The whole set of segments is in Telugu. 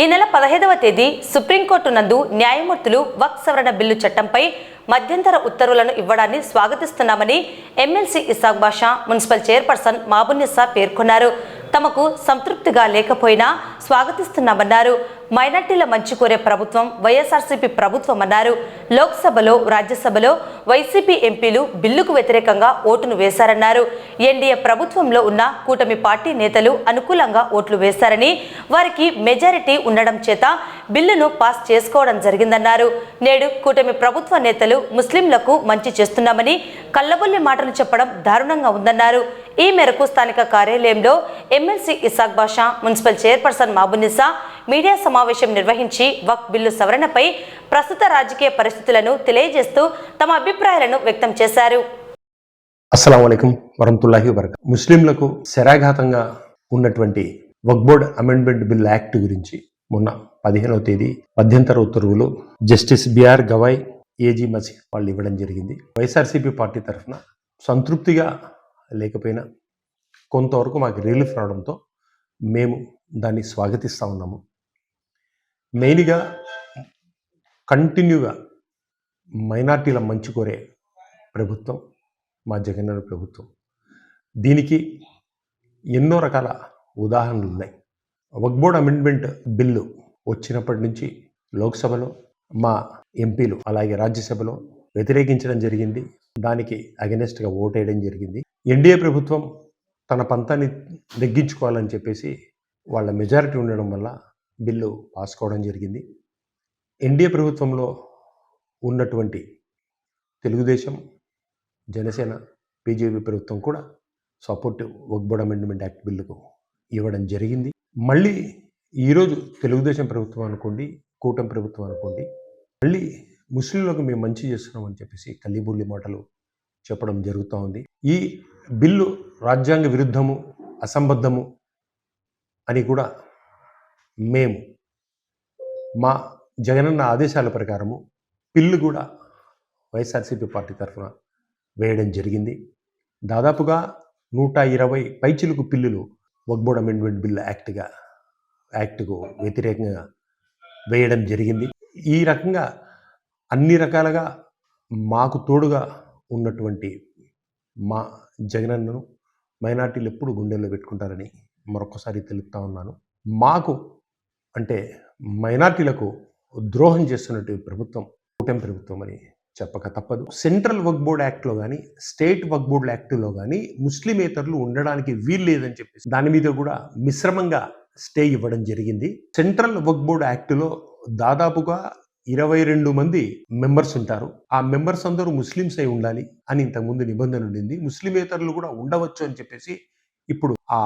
ఈ నెల పదహైదవ తేదీ సుప్రీంకోర్టు నందు న్యాయమూర్తులు వక్ సవరణ బిల్లు చట్టంపై మధ్యంతర ఉత్తర్వులను ఇవ్వడాన్ని స్వాగతిస్తున్నామని MLC Isaq Basha municipal chairperson Mabunnisa పేర్కొన్నారు. తమకు సంతృప్తిగా లేకపోయినా స్వాగతిస్తున్నామన్నారు. మైనార్టీల మంచి కోరే ప్రభుత్వం వైఎస్ఆర్సీపీ ప్రభుత్వం అన్నారు. లోక్సభలో రాజ్యసభలో వైసీపీ ఎంపీలు బిల్లుకు వ్యతిరేకంగా ఓటును వేశారన్నారు. ఎన్డీఏ ప్రభుత్వంలో ఉన్న కూటమి పార్టీ నేతలు అనుకూలంగా ఓట్లు వేశారని వారికి మెజారిటీ ఉండడం చేత బిల్లును పాస్ చేసుకోవడం జరిగిందన్నారు. నేడు కూటమి ప్రభుత్వ నేతలు ముస్లింలకు మంచి చేస్తున్నామని కళ్ళబొల్లి మాటలు చెప్పడం దారుణంగా ఉందన్నారు. ఈ మేరకు స్థానిక కార్యాలయంలో MLC Isaq Basha municipal chairperson Mabunnisa media సమావేశం నిర్వహించి వక్ బిల్లు సవరణపై ప్రస్తుత రాజకీయ పరిస్థితులను తెలియజేస్తూ తమ అభిప్రాయాలను వ్యక్తం చేశారు. అస్సలం అయికం వరహతుల్లాహి వరక ముస్లింలకు శరాఘాతంగా ఉన్నటువంటి వక్బోర్డ్ అమెండ్మెంట్ బిల్ యాక్ట్ గురించి మొన్న పదిహేనవ తేదీ మధ్యంతర ఉత్తర్వులు justice BR Gavai AG Masih వాళ్ళు ఇవ్వడం జరిగింది. వైఎస్ఆర్సీపీ పార్టీ తరఫున సంతృప్తిగా లేకపోయినా కొంతవరకు మాకు రిలీఫ్ రావడంతో మేము దాన్ని స్వాగతిస్తూ ఉన్నాము. మెయిన్గా కంటిన్యూగా మైనార్టీల మంచి కోరే ప్రభుత్వం మా జగనన్న ప్రభుత్వం. దీనికి ఎన్నో రకాల ఉదాహరణలు ఉన్నాయి. వక్బోర్డ్ అమెండ్మెంట్ బిల్లు వచ్చినప్పటి నుంచి లోక్సభలో మా ఎంపీలు అలాగే రాజ్యసభలో వ్యతిరేకించడం జరిగింది. దానికి అగెనెస్ట్గా ఓటేయడం జరిగింది. ఎన్డీఏ ప్రభుత్వం తన పంతాన్ని తగ్గించుకోవాలని చెప్పేసి వాళ్ళ మెజారిటీ ఉండడం వల్ల బిల్లు పాస్ కావడం జరిగింది. ఎన్డీఏ ప్రభుత్వంలో ఉన్నటువంటి తెలుగుదేశం జనసేన బీజేపీ ప్రభుత్వం కూడా సపోర్ట్ వక్బోర్డ్ అమెండ్మెంట్ యాక్ట్ బిల్లుకు ఇవ్వడం జరిగింది. మళ్ళీ ఈరోజు తెలుగుదేశం ప్రభుత్వం అనుకోండి కూటమి ప్రభుత్వం అనుకోండి మళ్ళీ ముస్లింలకు మేము మంచి చేస్తున్నాం అని చెప్పేసి కల్లిబుల్లి మాటలు చెప్పడం జరుగుతూ ఉంది. ఈ బిల్లు రాజ్యాంగ విరుద్ధము అసంబద్ధము అని కూడా మేము. మా జగనన్న ఆదేశాల ప్రకారము పిల్లు కూడా వైఎస్ఆర్సీపీ పార్టీ తరఫున వేయడం జరిగింది. దాదాపుగా నూట ఇరవై పైచిలుకు పిల్లులు వక్బోర్డ్ అమెండ్మెంట్ బిల్ యాక్ట్గా యాక్ట్కు వ్యతిరేకంగా వేయడం జరిగింది. ఈ రకంగా అన్ని రకాలుగా మాకు తోడుగా ఉన్నటువంటి మా జగనన్నను మైనార్టీలు ఎప్పుడు గుండెల్లో పెట్టుకుంటారని మరొకసారి తెలుపుతా ఉన్నాను. మాకు అంటే మైనార్టీలకు ద్రోహం చేస్తున్నట్టు ప్రభుత్వం కూటమి ప్రభుత్వం అని చెప్పక తప్పదు. సెంట్రల్ వక్ బోర్డ్ యాక్ట్లో కానీ స్టేట్ వక్ బోర్డ్ యాక్ట్లో కానీ ముస్లిమేతరులు ఉండడానికి వీలు లేదని చెప్పేసి దాని మీద కూడా మిశ్రమంగా స్టే ఇవ్వడం జరిగింది. సెంట్రల్ వక్ బోర్డ్ యాక్ట్లో దాదాపుగా ఇరవై రెండు మంది మెంబర్స్ ఉంటారు. ఆ మెంబర్స్ అందరూ ముస్లిమ్స్ అయి ఉండాలి అని ఇంతకుముందు నిబంధన ఉండింది. ముస్లిమేతరులు కూడా ఉండవచ్చు అని చెప్పేసి ఇప్పుడు ఆ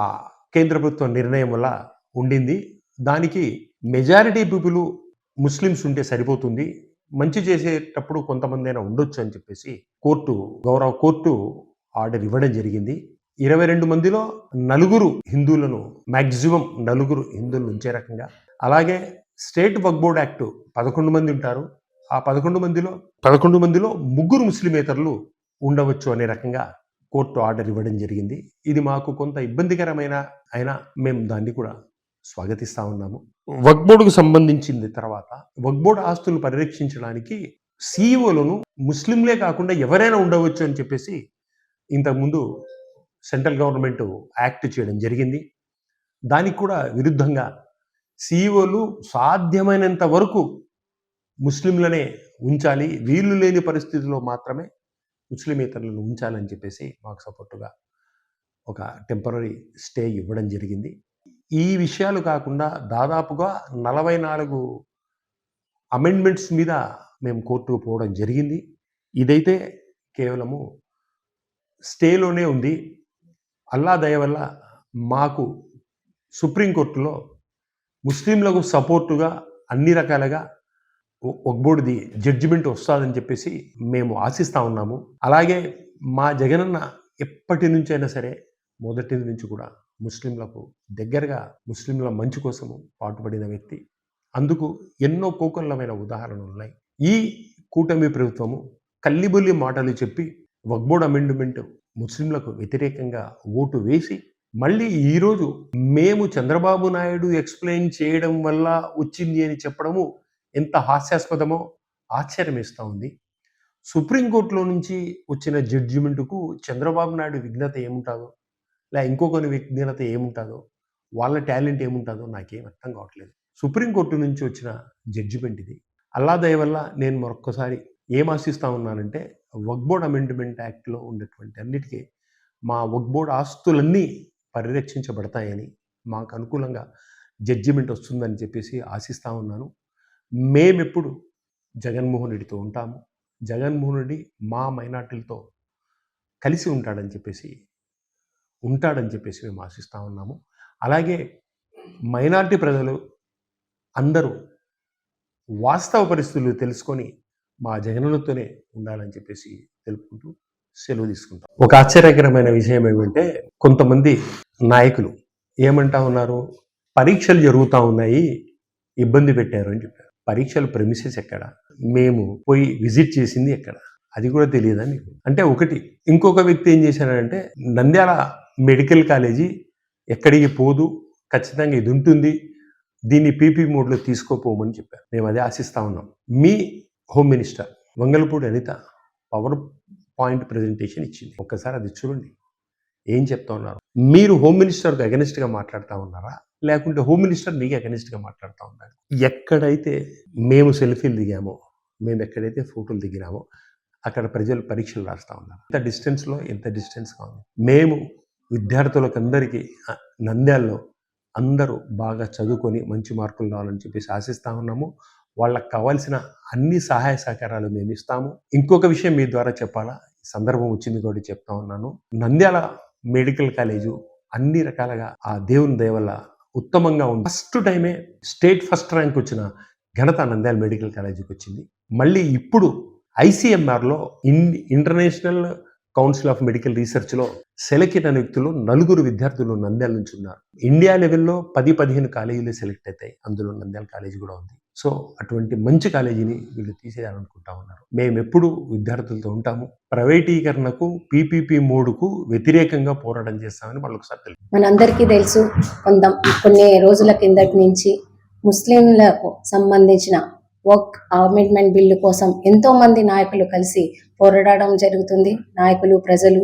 కేంద్ర ప్రభుత్వ నిర్ణయం వల్ల ఉండింది. దానికి మెజారిటీ పీపుల్ ముస్లిమ్స్ ఉంటే సరిపోతుంది. మంచి చేసేటప్పుడు కొంతమంది అయినా ఉండొచ్చు అని చెప్పేసి కోర్టు గౌరవ కోర్టు ఆర్డర్ ఇవ్వడం జరిగింది. ఇరవై రెండు మందిలో నలుగురు హిందువులను మ్యాక్సిమం నలుగురు హిందువులను ఉంచే రకంగా. అలాగే స్టేట్ వక్ బోర్డ్ యాక్ట్ పదకొండు మంది ఉంటారు. ఆ పదకొండు మందిలో పదకొండు మందిలో ముగ్గురు ముస్లిమేతరులు ఉండవచ్చు అనే రకంగా కోర్టు ఆర్డర్ ఇవ్వడం జరిగింది. ఇది మాకు కొంత ఇబ్బందికరమైన అయినా మేము దాన్ని కూడా స్వాగతిస్తా ఉన్నాము. వక్ బోర్డుకు సంబంధించింది తర్వాత వక్ బోర్డు ఆస్తులను పరిరక్షించడానికి సీఈఓలను ముస్లింలే కాకుండా ఎవరైనా ఉండవచ్చు అని చెప్పేసి ఇంతకుముందు సెంట్రల్ గవర్నమెంట్ యాక్ట్ చేయడం జరిగింది. దానికి కూడా విరుద్ధంగా సీఈఓలు సాధ్యమైనంత వరకు ముస్లింలనే ఉంచాలి. వీళ్ళు లేని పరిస్థితిలో మాత్రమే ముస్లిమేతరులను ఉంచాలని చెప్పేసి మాకు సపోర్టుగా ఒక టెంపరీ స్టే ఇవ్వడం జరిగింది. ఈ విషయాలు కాకుండా దాదాపుగా నలభై నాలుగు అమెండ్మెంట్స్ మీద మేము కోర్టుకు పోవడం జరిగింది. ఇదైతే కేవలము స్టేలోనే ఉంది. అల్లా దయ వల్ల మాకు సుప్రీంకోర్టులో ముస్లింలకు సపోర్టుగా అన్ని రకాలుగా ఒక్బోర్డుది జడ్జిమెంట్ వస్తుందని చెప్పేసి మేము ఆశిస్తూ ఉన్నాము. అలాగే మా జగనన్న ఎప్పటి నుంచైనా సరే మొదటి నుంచి కూడా ముస్లింలకు దగ్గరగా ముస్లింల మంచి కోసము పాటుపడిన వ్యక్తి. అందుకు ఎన్నో కోకొల్లమైన ఉదాహరణలు ఉన్నాయి. ఈ కూటమి ప్రభుత్వము కల్లిబొల్లి మాటలు చెప్పి వక్బోర్డ్ అమెండ్మెంట్ ముస్లింలకు వ్యతిరేకంగా ఓటు వేసి మళ్ళీ ఈరోజు మేము చంద్రబాబు నాయుడు ఎక్స్ప్లెయిన్ చేయడం వల్ల వచ్చింది అని చెప్పడము ఎంత హాస్యాస్పదమో ఆశ్చర్యం ఇస్తూ ఉంది. సుప్రీంకోర్టులో నుంచి వచ్చిన జడ్జిమెంట్కు చంద్రబాబు నాయుడు విఘ్నత ఏముంటుందో లే కొన్ని వ్యక్తి ఏముంటుందో వాళ్ళ టాలెంట్ ఏముంటుందో నాకేం అర్థం కావట్లేదు. సుప్రీంకోర్టు నుంచి వచ్చిన జడ్జిమెంట్ ఇది. అల్లా దయ వల్ల నేను మరొక్కసారి ఏం ఆశిస్తా ఉన్నానంటే వక్బోర్డ్ అమెండ్మెంట్ యాక్ట్లో ఉన్నటువంటి అన్నిటికీ మా వక్బోర్డ్ ఆస్తులన్నీ పరిరక్షించబడతాయని మాకు అనుకూలంగా జడ్జిమెంట్ వస్తుందని చెప్పేసి ఆశిస్తూ ఉన్నాను. మేమెప్పుడు జగన్మోహన్ రెడ్డితో ఉంటాము. జగన్మోహన్ రెడ్డి మా మైనార్టీలతో కలిసి ఉంటాడని చెప్పేసి ఉంటాడని చెప్పేసి మేము ఆశిస్తూ ఉన్నాము. అలాగే మైనార్టీ ప్రజలు అందరూ వాస్తవ పరిస్థితులు తెలుసుకొని మా జగనన్నతోనే ఉండాలని చెప్పేసి తెలుపుకుంటూ సెలవు తీసుకుంటాం. ఒక ఆశ్చర్యకరమైన విషయం ఏమంటే కొంతమంది నాయకులు ఏమంటా ఉన్నారు? పరీక్షలు జరుగుతూ ఉన్నాయి ఇబ్బంది పెట్టారు అని చెప్పారు. పరీక్షలు ప్రెమిసెస్ ఎక్కడ? మేము పోయి విజిట్ చేసింది ఎక్కడ? అది కూడా తెలియదా మీకు? అంటే ఒకటి ఇంకొక వ్యక్తి ఏం చేశాడంటే నంద్యాల మెడికల్ కాలేజీ ఎక్కడికి పోదు ఖచ్చితంగా ఇది ఉంటుంది. దీన్ని పీపీ మోడ్లో తీసుకోపోమని చెప్పారు. మేము అదే ఆశిస్తా ఉన్నాం. మీ home minister Vangalapudi Anitha power point presentation ఇచ్చింది. ఒక్కసారి అది చూడండి. ఏం చెప్తా ఉన్నారు? మీరు హోమ్ మినిస్టర్కి అగెనిస్ట్గా మాట్లాడుతూ ఉన్నారా? లేకుంటే హోమ్ మినిస్టర్ మీకు అగెనిస్ట్గా మాట్లాడుతూ ఉన్నారు ఎక్కడైతే మేము సెల్ఫీలు దిగామో మేము ఎక్కడైతే ఫోటోలు దిగినామో అక్కడ ప్రజలు పరీక్షలు రాస్తూ ఉన్నారు. ఎంత డిస్టెన్స్లో ఎంత డిస్టెన్స్గా ఉంది? మేము విద్యార్థులకు అందరికీ నంద్యాల్లో అందరూ బాగా చదువుకొని మంచి మార్కులు రావాలని చెప్పేసి ఆశిస్తా ఉన్నాము. వాళ్ళకి కావాల్సిన అన్ని సహాయ సహకారాలు మేము ఇస్తాము. ఇంకొక విషయం మీ ద్వారా చెప్పాలా? ఈ సందర్భం వచ్చింది కూడా చెప్తా ఉన్నాను. నంద్యాల మెడికల్ కాలేజు అన్ని రకాలుగా ఆ దేవుని దయవల్ల ఉత్తమంగా ఉంది. ఫస్ట్ టైమే స్టేట్ ఫస్ట్ ర్యాంక్ వచ్చిన ఘనత నంద్యాల మెడికల్ కాలేజీకి వచ్చింది. మళ్ళీ ఇప్పుడు ఐసీఎంఆర్లో in international council of medical రీసెర్చ్లో select అయిన వ్యక్తులు నలుగురు విద్యార్థులు నంద్యాల నుంచి ఉన్నారు. ఇండియా లెవెల్లో పది పదిహేను కాలేజీలు సెలెక్ట్ అవుతాయి. అందులో నంద్యాల కాలేజీ కూడా ఉంది. సో అటువంటి మంచి కాలేజీని వీళ్ళు తీసేయాలనుకుంటా ఉన్నారు. మేము ఎప్పుడు విద్యార్థులతో ఉంటాము. ప్రైవేటీకరణకు పీపీపీ మూడుకు వ్యతిరేకంగా పోరాటం చేస్తామని వాళ్ళు ఒకసారి తెలుసు. మనందరికీ తెలుసు కొంత కొన్ని రోజుల కిందటి నుంచి ముస్లింలకు సంబంధించిన వర్క్ అమెండ్మెంట్ బిల్లు కోసం ఎంతో మంది నాయకులు కలిసి పోరాడడం జరుగుతుంది. నాయకులు ప్రజలు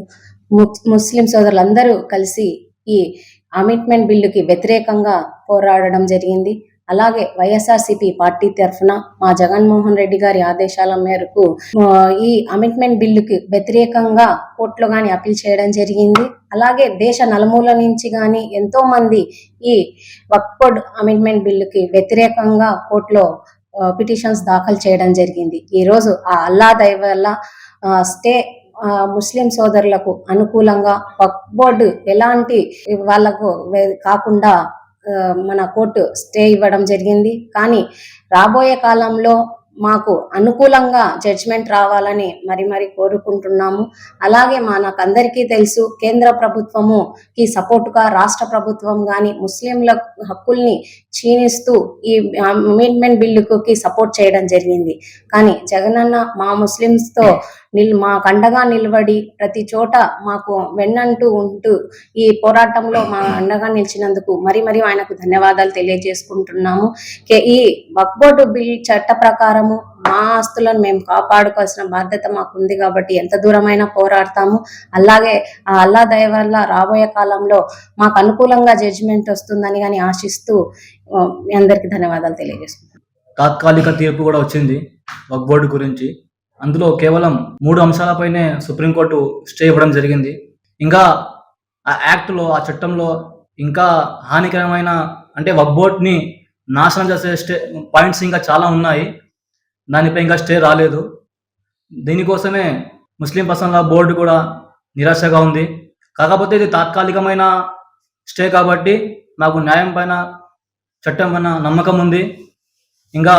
ముస్లిం సోదరులందరూ కలిసి ఈ అమెండ్మెంట్ బిల్లుకి వ్యతిరేకంగా పోరాడడం జరిగింది. అలాగే వైఎస్ఆర్సీపీ పార్టీ తరఫున మా జగన్మోహన్ రెడ్డి గారి ఆదేశాల మేరకు ఈ అమెండ్మెంట్ బిల్లుకి వ్యతిరేకంగా కోర్టులో గాని అప్పీల్ చేయడం జరిగింది. అలాగే దేశ నలుమూల నుంచి గాని ఎంతో మంది ఈ వక్ఫోర్డ్ అమెండ్మెంట్ బిల్లుకి వ్యతిరేకంగా కోర్టులో పిటిషన్స్ దాఖలు చేయడం జరిగింది. ఈ రోజు ఆ అల్లా దయ వల్ల స్టే ముస్లిం సోదరులకు అనుకూలంగా వక్ఫ్ బోర్డు ఎలాంటి వాళ్ళకు కాకుండా మన కోర్టు స్టే ఇవ్వడం జరిగింది. కానీ రాబోయే కాలంలో మాకు అనుకూలంగా జడ్జిమెంట్ రావాలని మరి మరి కోరుకుంటున్నాము. అలాగే మనకందరికీ తెలుసు కేంద్ర ప్రభుత్వము కి సపోర్టుగా రాష్ట్ర ప్రభుత్వం కానీ ముస్లింల హక్కుల్ని క్షీణిస్తూ ఈ అమెండ్మెంట్ బిల్లుకి సపోర్ట్ చేయడం జరిగింది. కానీ జగనన్న మా ముస్లిమ్స్తో నిల్ మా నిలబడి ప్రతి చోట మాకు వెన్నంటూ ఉంటూ ఈ పోరాటంలో మా అండగా నిలిచినందుకు మరి మరి ఆయనకు ధన్యవాదాలు తెలియజేసుకుంటున్నాము. ఈ వక్ఫ్ బిల్ చట్ట ప్రకారము మా ఆస్తులను మేము కాపాడుకోవాల్సిన బాధ్యత మాకు ఉంది కాబట్టి ఎంత దూరమైనా పోరాడతాము. అలాగే ఆ అల్లా దయ వల్ల రాబోయే కాలంలో మాకు అనుకూలంగా జడ్జిమెంట్ వస్తుందని కానీ ఆశిస్తూ మీ అందరికీ ధన్యవాదాలు తెలియజేసుకుంటాం తాత్కాలిక తీర్పు కూడా వచ్చింది వక్ బోర్డు గురించి. అందులో కేవలం మూడు అంశాలపైనే సుప్రీంకోర్టు స్టే ఇవ్వడం జరిగింది. ఇంకా ఆ యాక్ట్లో ఆ చట్టంలో ఇంకా హానికరమైన అంటే వక్ బోర్డ్ని నాశనం చేసే స్టే పాయింట్స్ ఇంకా చాలా ఉన్నాయి. దానిపై ఇంకా స్టే రాలేదు. దీనికోసమే ముస్లిం పర్సన్ల బోర్డు కూడా నిరాశగా ఉంది. కాకపోతే ఇది తాత్కాలికమైన స్టే కాబట్టి నాకు న్యాయం పైన చట్టం పైన నమ్మకం ఉంది. ఇంకా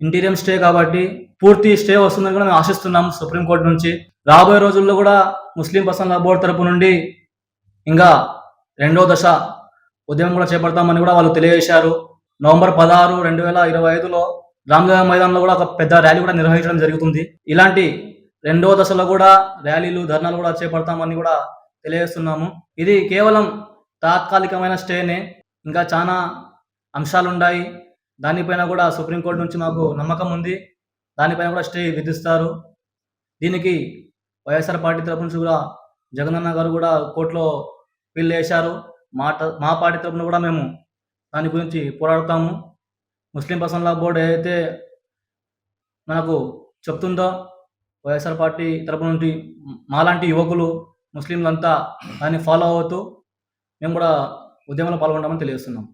ఇంటీరియం స్టే కాబట్టి పూర్తి స్టే వస్తుందని కూడా మేము ఆశిస్తున్నాం సుప్రీంకోర్టు నుంచి. రాబోయే రోజుల్లో కూడా ముస్లిం పర్సన్ల బోర్డు తరపు నుండి ఇంకా రెండో దశ ఉద్యమం కూడా చేపడతామని కూడా వాళ్ళు తెలియజేశారు. నవంబర్ పదహారు రెండు వేల ఇరవై ఐదులో రామ్గా మైదానంలో కూడా ఒక పెద్ద ర్యాలీ కూడా నిర్వహించడం జరుగుతుంది. ఇలాంటి రెండో దశలో కూడా ర్యాలీలు ధర్నాలు కూడా చేపడతామని కూడా తెలియజేస్తున్నాము. ఇది కేవలం తాత్కాలికమైన స్టేనే ఇంకా చాలా అంశాలు ఉన్నాయి దానిపైన కూడా సుప్రీంకోర్టు నుంచి మాకు నమ్మకం ఉంది. దానిపైన కూడా స్టే విధిస్తారు. దీనికి వైఎస్ఆర్ పార్టీ తరపు నుంచి కూడా జగనన్న గారు కూడా కోర్టులో పిల్లు వేశారు. మా మా పార్టీ తరపున కూడా మేము దాని గురించి పోరాడుతాము. ముస్లిం పర్సనల్ లా బోర్డు ఏదైతే మనకు చెప్తుందో వైఎస్ఆర్ పార్టీ తరపు నుండి మాలాంటి యువకులు ముస్లింలంతా దాన్ని ఫాలో అవుతూ మేము కూడా ఉద్యమంలో పాల్గొంటామని తెలియజేస్తున్నాం.